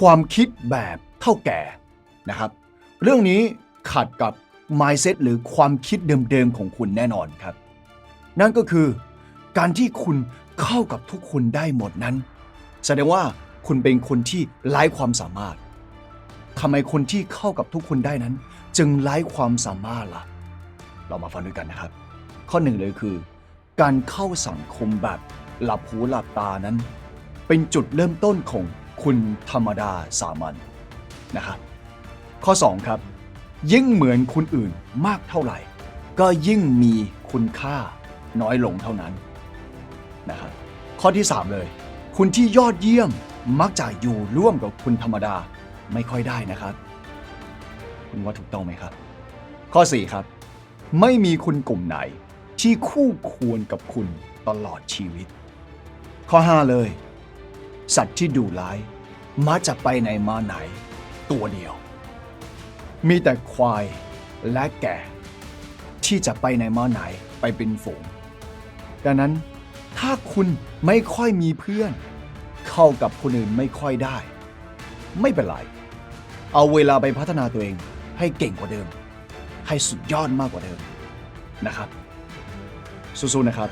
ความคิดแบบเท่าแก่นะครับ เรื่องนี้ขัดกับ mindset หรือความคิดเดิมๆของคุณแน่นอนครับ นั่นก็คือ การที่คุณเข้ากับทุกคนได้หมดนั้น แสดงว่าคุณเป็นคนที่ไร้ความสามารถทำไมคนที่เข้ากับทุกคนได้นั้น จึงไร้ความสามารถล่ะ เรามาฟังด้วยกันนะครับ ข้อหนึ่งเลยคือ การเข้าสังคมแบบหลับหูหลับตานั้น เป็นจุดเริ่มต้นของ คุณธรรมดาสามัญนะครับข้อ 2 ครับ ยิ่งเหมือนคนอื่นมากเท่าไหร่ ก็ยิ่งมีคุณค่าน้อยลงเท่านั้นนะครับข้อที่ 3 เลย คุณที่ยอดเยี่ยมมักจะอยู่ร่วมกับคุณธรรมดาไม่ค่อยได้นะครับ คุณว่าถูกต้องไหมครับ ข้อ 4 ครับ ไม่มีคุณกลุ่มไหนที่คู่ควรกับคุณตลอดชีวิต ข้อ 5 เลย สัตว์ที่ดุร้ายมักจะไปไหนมาไหน ตัวเดียว มีแต่ควายและแกะ ที่จะไปไหนมาไหนไปเป็นฝูง ดังนั้นถ้าคุณไม่ค่อยมีเพื่อน เข้ากับคนอื่นไม่ค่อยได้ ไม่เป็นไร เอาเวลาไปพัฒนาตัวเองให้เก่งกว่าเดิม ให้สุดยอดมากกว่าเดิมนะครับ สู้ๆนะครับ